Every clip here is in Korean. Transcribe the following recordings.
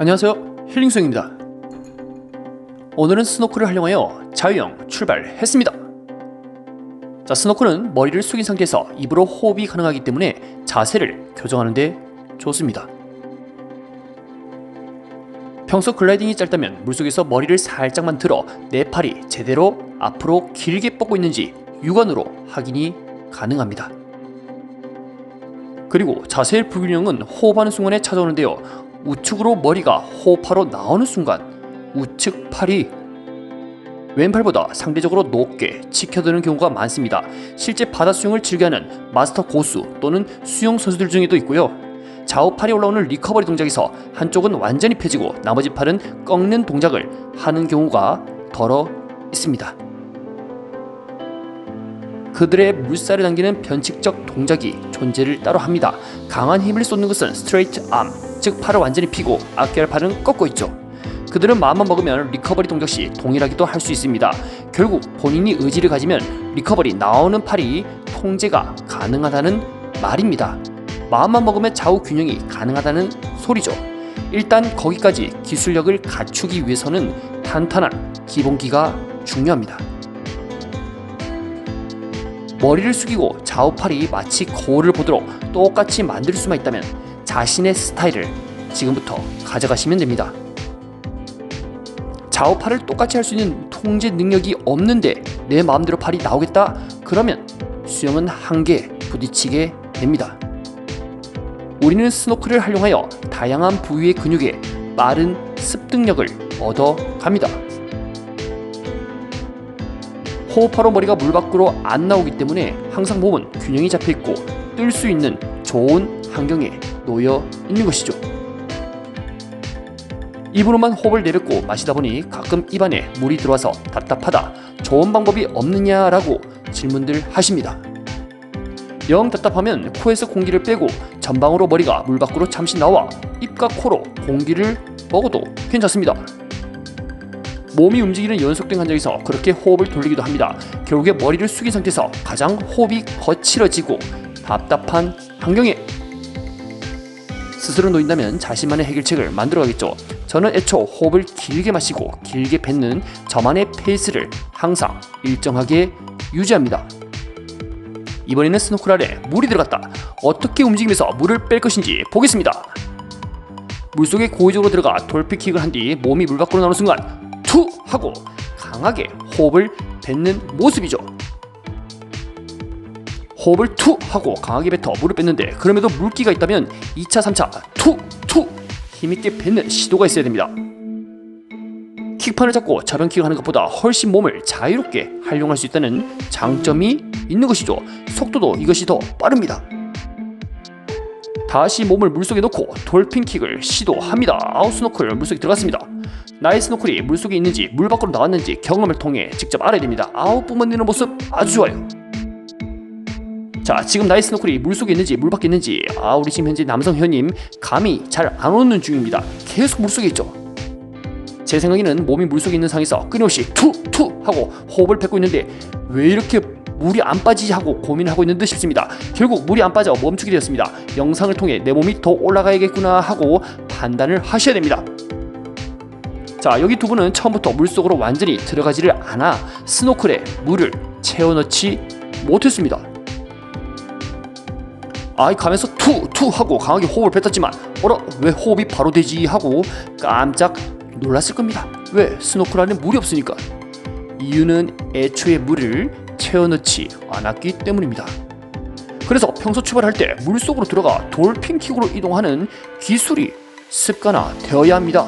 안녕하세요. 힐링송입니다. 오늘은 스노클을 활용하여 자유형 출발했습니다. 자 스노클은 머리를 숙인 상태에서 입으로 호흡이 가능하기 때문에 자세를 교정하는데 좋습니다. 평소 글라이딩이 짧다면 물속에서 머리를 살짝만 들어 내 팔이 제대로 앞으로 길게 뻗고 있는지 육안으로 확인이 가능합니다. 그리고 자세의 불균형은 호흡하는 순간에 찾아오는데요 우측으로 머리가 호흡하러 나오는 순간 우측 팔이 왼팔보다 상대적으로 높게 치켜드는 경우가 많습니다. 실제 바다 수영을 즐겨하는 마스터 고수 또는 수영 선수들 중에도 있고요. 좌우 팔이 올라오는 리커버리 동작에서 한쪽은 완전히 펴지고 나머지 팔은 꺾는 동작을 하는 경우가 덜어 있습니다. 그들의 물살을 당기는 변칙적 동작이 존재를 따로 합니다. 강한 힘을 쏟는 것은 스트레이트 암, 즉 팔을 완전히 피고 앞뒤할 팔은 꺾고 있죠. 그들은 마음만 먹으면 리커버리 동작 시 동일하게도 할 수 있습니다. 결국 본인이 의지를 가지면 리커버리 나오는 팔이 통제가 가능하다는 말입니다. 마음만 먹으면 좌우 균형이 가능하다는 소리죠. 일단 거기까지 기술력을 갖추기 위해서는 탄탄한 기본기가 중요합니다. 머리를 숙이고 좌우팔이 마치 거울을 보도록 똑같이 만들 수만 있다면 자신의 스타일을 지금부터 가져가시면 됩니다. 좌우팔을 똑같이 할 수 있는 통제 능력이 없는데 내 마음대로 팔이 나오겠다? 그러면 수영은 한계에 부딪히게 됩니다. 우리는 스노클을 활용하여 다양한 부위의 근육에 빠른 습득력을 얻어 갑니다. 호흡하러 머리가 물 밖으로 안 나오기 때문에 항상 몸은 균형이 잡혀 있고 뜰 수 있는 좋은 환경에 놓여 있는 것이죠. 입으로만 호흡을 내뱉고 마시다 보니 가끔 입안에 물이 들어와서 답답하다. 좋은 방법이 없느냐라고 질문들 하십니다. 영 답답하면 코에서 공기를 빼고 전방으로 머리가 물 밖으로 잠시 나와 입과 코로 공기를 먹어도 괜찮습니다. 몸이 움직이는 연속된 환경에서 그렇게 호흡을 돌리기도 합니다. 결국에 머리를 숙인 상태에서 가장 호흡이 거칠어지고 답답한 환경에 스스로 놓인다면 자신만의 해결책을 만들어가겠죠. 저는 애초 호흡을 길게 마시고 길게 뱉는 저만의 페이스를 항상 일정하게 유지합니다. 이번에는 스노클 아래 물이 들어갔다. 어떻게 움직이면서 물을 뺄 것인지 보겠습니다. 물속에 고의적으로 들어가 돌피킥을 한 뒤 몸이 물 밖으로 나오는 순간 투 하고 강하게 호흡을 뱉는 모습이죠. 호흡을 투 하고 강하게 뱉어 물을 뺐는데 그럼에도 물기가 있다면 2차, 3차 투, 투 힘있게 뱉는 시도가 있어야 됩니다. 킥판을 잡고 저변킥을 하는 것보다 훨씬 몸을 자유롭게 활용할 수 있다는 장점이 있는 것이죠. 속도도 이것이 더 빠릅니다. 다시 몸을 물속에 넣고 돌핀킥을 시도합니다. 아웃스노클 물속에 들어갔습니다. 나의 스노클이 물속에 있는지 물 밖으로 나왔는지 경험을 통해 직접 알아야 됩니다. 아웃 뿜어내는 모습 아주 좋아요. 자 지금 나의 스노클이 물속에 있는지 물 밖에 있는지 아 우리 지금 현재 남성 회원님 감이 잘 안 오는 중입니다. 계속 물속에 있죠. 제 생각에는 몸이 물속에 있는 상에서 끊임없이 투투 하고 호흡을 뱉고 있는데 왜 이렇게 물이 안 빠지지 하고 고민을 하고 있는 듯 싶습니다. 결국 물이 안 빠져 멈추게 되었습니다. 영상을 통해 내 몸이 더 올라가야겠구나 하고 판단을 하셔야 됩니다. 자 여기 두 분은 처음부터 물속으로 완전히 들어가지를 않아 스노클에 물을 채워넣지 못했습니다 아이 가면서 투 투 하고 강하게 호흡을 뱉었지만 어라 왜 호흡이 바로 되지? 하고 깜짝 놀랐을 겁니다. 왜? 스노클 안에 물이 없으니까. 이유는 애초에 물을 채워넣지 않았기 때문입니다. 그래서 평소 출발할 때 물속으로 들어가 돌핀킥으로 이동하는 기술이 습관화 되어야 합니다.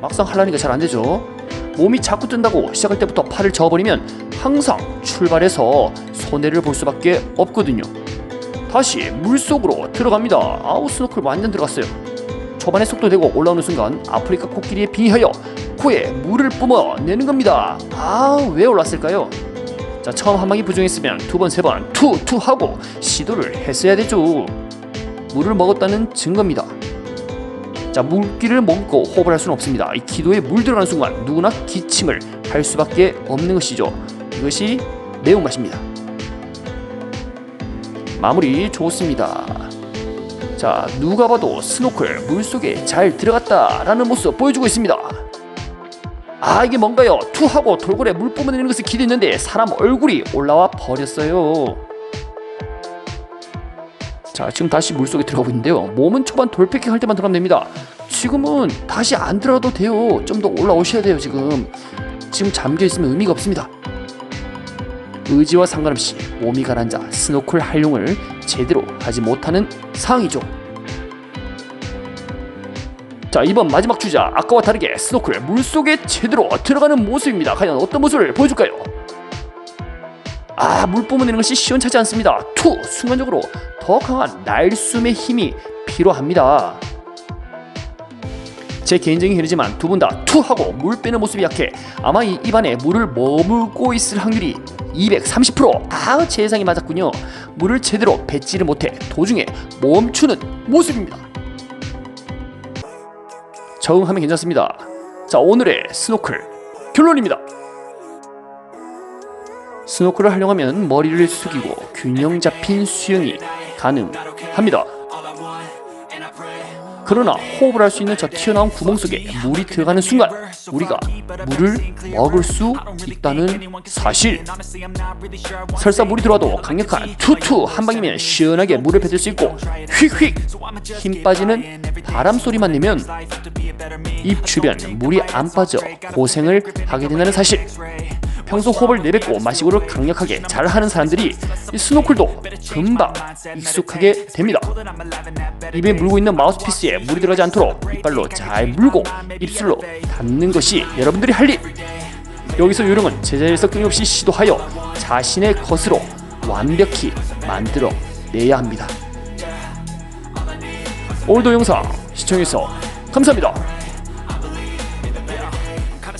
막상 하려니까 잘 안 되죠. 몸이 자꾸 뜬다고 시작할 때부터 팔을 저어버리면 항상 출발해서 손해를 볼 수밖에 없거든요. 다시 물속으로 들어갑니다. 아우 스노클 완전 들어갔어요. 초반에 속도 되고 올라오는 순간 아프리카 코끼리에 비하여 코에 물을 뿜어내는 겁니다. 아 왜 올랐을까요? 자 처음 한 방이 부정했으면 두 번, 세 번, 투, 투 하고 시도를 했어야 되죠. 물을 먹었다는 증거입니다. 자 물기를 먹고 호흡을 할 수는 없습니다. 이 기도에 물 들어가는 순간 누구나 기침을 할 수밖에 없는 것이죠. 이것이 매운맛입니다. 마무리 좋습니다. 자 누가 봐도 스노클 물속에 잘 들어갔다라는 모습 보여주고 있습니다. 아 이게 뭔가요? 투 하고 돌고래 물 뿜어내는 것을 기대했는데 사람 얼굴이 올라와 버렸어요. 자 지금 다시 물속에 들어가고 있는데요. 몸은 초반 돌패킹 할 때만 들어가면 됩니다. 지금은 다시 안 들어가도 돼요. 좀 더 올라오셔야 돼요 지금. 지금 잠겨 있으면 의미가 없습니다 의지와 상관없이 몸이 가라앉아 스노클 활용을 제대로 하지 못하는 상황이죠. 자 이번 마지막 주자 아까와 다르게 스노클 물속에 제대로 들어가는 모습입니다. 과연 어떤 모습을 보여줄까요? 아 물 뿜어내는 것이 시원찮지 않습니다. 투 순간적으로 더 강한 날숨의 힘이 필요합니다 제 개인적인 견해지만 두 분 다 투하고 물 빼는 모습이 약해 아마 이 입안에 물을 머물고 있을 확률이 230% 아, 제 예상이 맞았군요. 물을 제대로 뱉지를 못해 도중에 멈추는 모습입니다. 적응하면 괜찮습니다. 자, 오늘의 스노클 결론입니다. 스노클을 활용하면 머리를 숙이고 균형 잡힌 수영이 가능합니다. 그러나 호흡을 할 수 있는 저 튀어나온 구멍 속에 물이 들어가는 순간 우리가 물을 먹을 수 있다는 사실. 설사 물이 들어와도 강력한 투투 한 방이면 시원하게 물을 뱉을 수 있고 휙휙 힘 빠지는 바람 소리만 내면 입 주변 물이 안 빠져 고생을 하게 된다는 사실 평소 호흡을 내뱉고 마시고를 강력하게 잘하는 사람들이 이 스노클도 금방 익숙하게 됩니다. 입에 물고 있는 마우스피스에 물이 들어가지 않도록 이빨로 잘 물고 입술로 닿는 것이 여러분들이 할 일. 여기서 요령은 제자리에서 끊임없이 시도하여 자신의 것으로 완벽히 만들어 내야 합니다. 오늘도 영상 시청해서 감사합니다.